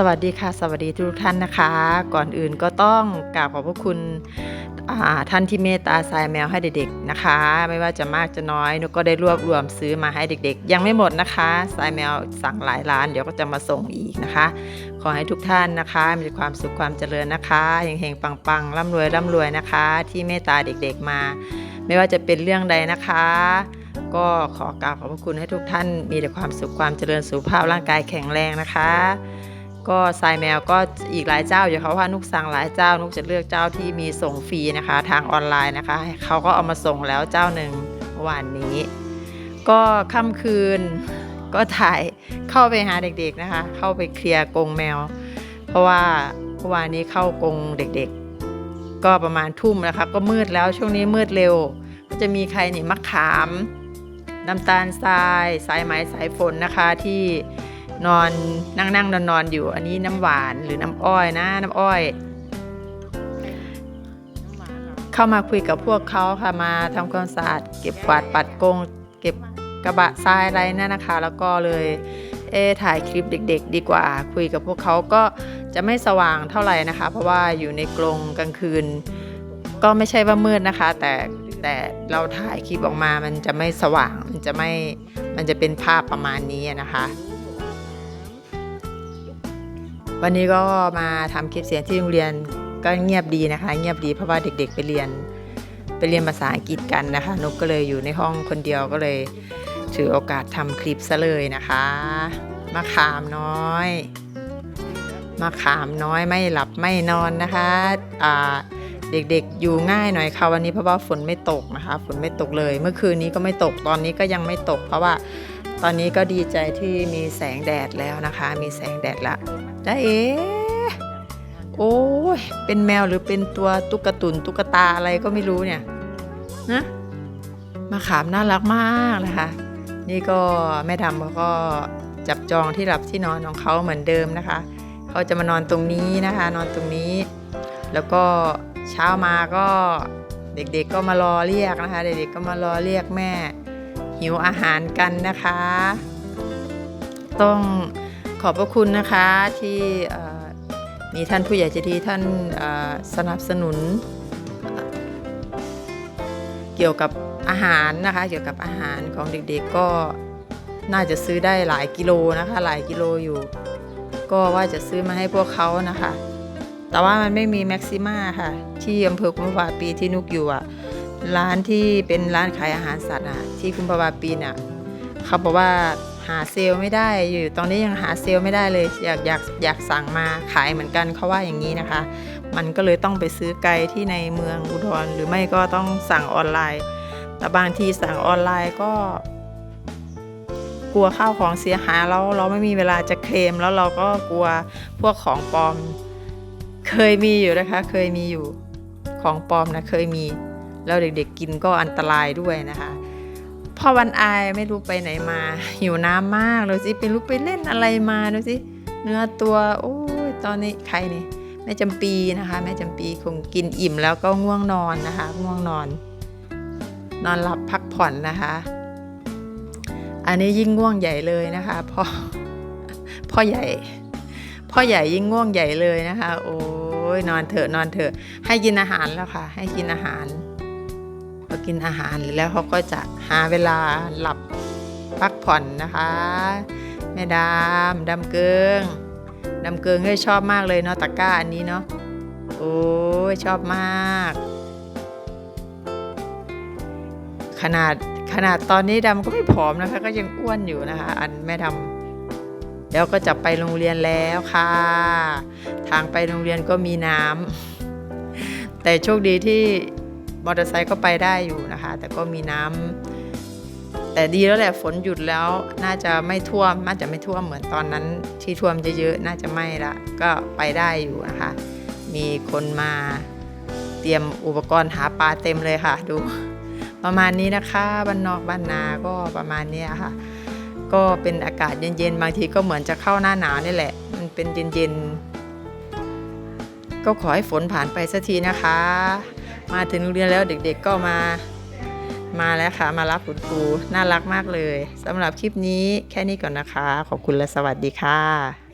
สวัสดีค่ะสวัสดีทุกท่านนะคะ ก่อนอื่นก็ต้องกราบขอบพระคุณท่านที่เมตตาทรายแมวให้เด็กๆนะคะ ไม่ว่าจะมากจะน้อยนุกก็ได้รวบรวมซื้อมาให้เด็กๆ ยังไม่หมดนะคะทรายแมวสั่งหลายร้านเดี๋ยวก็จะมาส่งอีกนะคะ ขอให้ทุกท่านนะคะ มีความสุขความเจริญนะคะเฮงๆปังๆร่ำรวยร่ำรวยนะคะ ที่เมตตาเด็กๆมา ไม่ว่าจะเป็นเรื่องใดนะคะก็ขอกราบขอบพระคุณให้ทุกท่านมีแต่ความสุขความเจริญสุขภาพร่างกายแข็งแรงนะคะ ก็ทรายแมวก็อีกหลายเจ้าอยู่ค่ะว่านุกสั่งหลายเจ้านุกจะเลือกเจ้าที่มีส่งฟรีนะคะ ทางออนไลน์นะคะเขาก็เอามาส่งแล้วเจ้าหนึ่งวานนี้ ก็ค่ำคืนก็ถ่ายเข้าไปหาเด็กๆนะคะ เข้าไปเคลียร์กรงแมว เพราะว่าเมื่อวานนี้เข้ากรงเด็กๆ ก็ประมาณทุ่มนะคะ ก็มืดแล้วช่วงนี้มืดเร็ว ก็จะมีใครนี่มะขามน้ำตาลทราย สายไหมสายฝนนะคะที่ นอนนั่งนั่งนอนนอนๆอยู่ อันนี้น้ำหวานหรือน้ำอ้อยนะ น้ำอ้อย เข้ามาคุยกับพวกเขาค่ะมาทำความสะอาดเก็บกวาดปัดกง เก็บกระบะทรายอะไรนั่นนะคะ แล้วก็เลยเอะถ่ายคลิปเด็ก ๆ ดีกว่า คุยกับพวกเขาก็จะไม่สว่างเท่าไหร่นะคะ เพราะว่าอยู่ในกรงกลางคืน ก็ไม่ใช่ว่ามืดนะคะ แต่แต่เราถ่ายคลิปออกมามันจะไม่สว่าง มันจะไม่ มันจะเป็นภาพประมาณนี้นะคะ วันนี้ก็มาทำคลิปเสียงที่โรงเรียนก็เงียบดีนะคะ เงียบดีเพราะว่าเด็กๆ ไปเรียนไปเรียนภาษาอังกฤษกันนะคะนกก็เลยอยู่ในห้องคนเดียวก็เลย ถือโอกาสทำคลิปซะเลยนะคะมะขามน้อยมะขามน้อยไม่หลับไม่นอนนะคะอ่าเด็กๆ อยู่ง่ายหน่อยค่ะวันนี้เพราะว่าฝนไม่ตกนะคะ ฝนไม่ตกเลย เมื่อคืนนี้ก็ไม่ตกตอนนี้ก็ยังไม่ตก เพราะว่าตอนนี้ก็ดีใจที่มีแสงแดดแล้วนะคะ มีแสงแดดละ จ้าเอ๋โอ้ย เป็นแมวหรือเป็นตัวตุ๊กตุนตุ๊กตาอะไรก็ไม่รู้เนี่ยนะมาขามน่ารักมากนะคะ นี่ก็แม่ดำเขาก็จับจองที่หลับที่นอนของเขาเหมือนเดิมนะคะเขาจะมานอนตรงนี้นะคะ นอนตรงนี้ แล้วก็เช้ามาก็เด็กๆก็มารอเรียกนะคะ เด็กๆก็มารอเรียกแม่ หิวอาหารกันนะคะ ต้อง ขอบพระคุณนะคะที่มีท่านผู้ใหญ่ใจดีท่านสนับสนุน เกี่ยวกับอาหารนะคะ เกี่ยวกับอาหารของเด็กๆก็น่าจะซื้อได้หลายกิโลนะคะ หลายกิโลอยู่ ก็ว่าจะซื้อมาให้พวกเขานะคะ แต่ว่ามันไม่มีแม็กซิมาค่ะ ที่อำเภอกุมภาวาปีที่นุกอยู่อะร้านที่เป็นร้านขายอาหารสัตว์อะที่กุมภาวาปีเนี่ยเขาบอกว่า หาเซลล์ไม่ได้อยู่ตอนนี้ยังหาเซลล์ไม่ได้เลย อยากอยากอยากสั่งมาขายเหมือนกันเขาว่าอย่างนี้นะคะ มันก็เลยต้องไปซื้อไกลที่ในเมืองอุดรหรือไม่ก็ต้องสั่งออนไลน์ แต่บางทีสั่งออนไลน์ก็ กลัวข้าวของเสียหายแล้วเราไม่มีเวลาจะเคลมแล้วเราก็กลัวพวกของปลอม เคยมีอยู่นะคะ เคยมีอยู่ของปลอมนะเคยมี แล้วเด็กๆกินก็อันตรายด้วยนะคะ พอวันอายไม่รู้ไปไหนมา หิวน้ำมากเลยสิไปรู้ไปเล่นอะไรมาดูสิเนื้อตัว โอ้ยตอนนี้ใครนี่แม่จำปีนะคะ แม่จำปีคงกินอิ่มแล้วก็ง่วงนอนนะคะ ง่วงนอน นอนหลับพักผ่อนนะคะ อันนี้ยิ่งง่วงใหญ่เลยนะคะพ่อพ่อใหญ่ พ่อใหญ่ยิ่งง่วงใหญ่เลยนะคะ โอ้ยนอนเถอะนอนเถอะให้กินอาหารแล้วค่ะ ให้กินอาหาร พอกินอาหารแล้วเขาก็จะหาเวลาหลับพักผ่อนนะคะ แม่ดามดำเกิงดำเกิงก็ชอบมากเลยเนาะตะกร้าอันนี้เนาะโอ้ยชอบมาก ขนาดขนาดตอนนี้ดำก็ไม่ผอมนะคะ ก็ยังอ้วนอยู่นะคะ อันแม่ดำแล้วก็จะไปโรงเรียนแล้วค่ะ ทางไปโรงเรียนก็มีน้ำแต่โชคดีที่ มอเตอร์ไซค์ก็ไปได้อยู่นะคะ แต่ก็มีน้ำแต่ดีแล้วแหละฝนหยุดแล้ว น่าจะไม่ท่วมน่าจะไม่ท่วมเหมือนตอนนั้นที่ท่วมเยอะๆน่าจะไม่ละก็ไปได้อยู่นะคะ มีคนมาเตรียมอุปกรณ์หาปลาเต็มเลยค่ะ ดูประมาณนี้นะคะบ้านนอกบ้านนาก็ประมาณนี้ค่ะ ก็เป็นอากาศเย็นๆบางทีก็เหมือนจะเข้าหน้าหนาวนี่แหละ มันเป็นเย็นๆก็ขอให้ฝนผ่านไปสักทีนะคะ มาถึงโรงเรียนแล้วเด็กๆก็มา มาแล้วค่ะ มารับคุณครูน่ารักมากเลยสำหรับคลิปนี้แค่นี้ก่อนนะคะ ขอบคุณและสวัสดีค่ะ